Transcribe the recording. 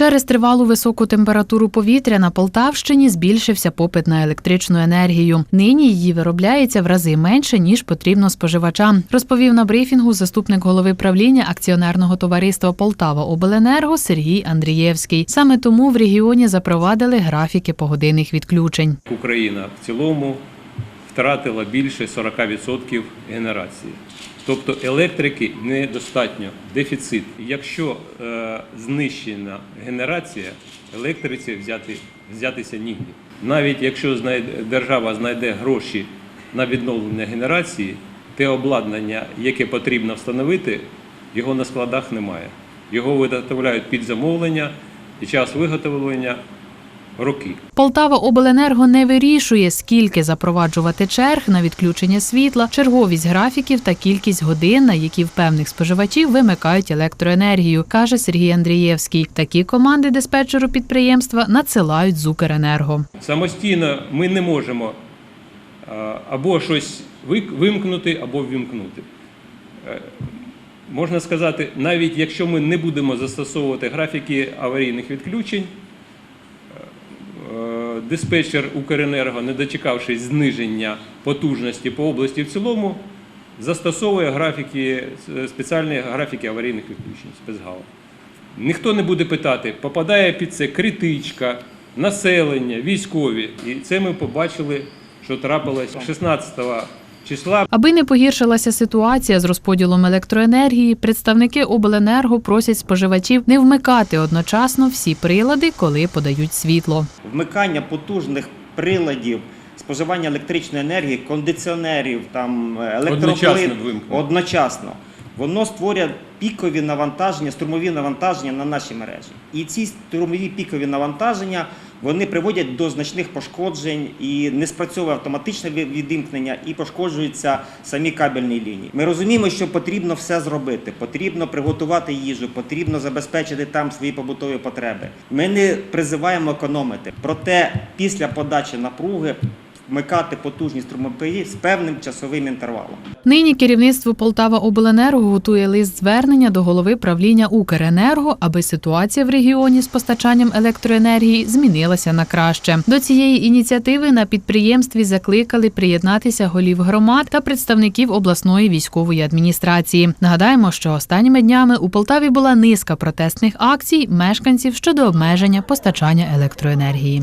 Через тривалу високу температуру повітря на Полтавщині збільшився попит на електричну енергію. Нині її виробляється в рази менше ніж потрібно споживачам. Розповів на брифінгу заступник голови правління акціонерного товариства Полтава Обленерго Сергій Андрієвський. Саме тому в регіоні запровадили графіки погодинних відключень. Україна в цілому втратила більше 40% генерації. Тобто електрики недостатньо, дефіцит. Якщо е, знищена генерація, електриці взяти, взятися нігде. Навіть якщо знайде, держава знайде гроші на відновлення генерації, те обладнання, яке потрібно встановити, його на складах немає. Його виготовляють під замовлення і час виготовлення роки. Полтава Обленерго не вирішує, скільки запроваджувати черг на відключення світла, черговість графіків та кількість годин, на які в певних споживачів вимикають електроенергію, каже Сергій Андрієвський. Такі команди диспетчеру підприємства надсилають з Укренерго. Самостійно ми не можемо або щось вимкнути, або ввімкнути. Е, Можна сказати, навіть якщо ми не будемо застосовувати графіки аварійних відключень, е, диспетчер Укренерго, не дочекавшись зниження потужності по області в цілому, застосовує графіки, е, спеціальні графіки аварійних відключень спецгала. Ніхто не буде питати, попадає під це критичка, населення, військові. І це ми побачили, що трапилось 16 числа. Аби не погіршилася ситуація з розподілом електроенергії, представники обленерго просять споживачів не вмикати одночасно всі прилади, коли подають світло. вмикання потужних приладів, споживання електричної енергії, кондиціонерів, там електроплит Одночасно одночасно. Воно створює пікові навантаження, струмові навантаження на наші мережі. І ці струмові пікові навантаження вони приводять до значних пошкоджень і не спрацьовує автоматичне відімкнення і пошкоджуються самі кабельні лінії. Ми розуміємо, що потрібно все зробити. Потрібно приготувати їжу, потрібно забезпечити там свої побутові потреби. Ми не призиваємо економити. Проте після подачі напруги вмикати потужні струмопії з певним часовим інтервалом. Нині керівництво Полтава Обленерго готує лист звернення до голови правління Укренерго, аби ситуація в регіоні з постачанням електроенергії змінилася на краще. До цієї ініціативи на підприємстві закликали приєднатися голів громад та представників обласної військової адміністрації. Нагадаємо, що останніми днями у Полтаві була низка протестних акцій мешканців щодо обмеження постачання електроенергії.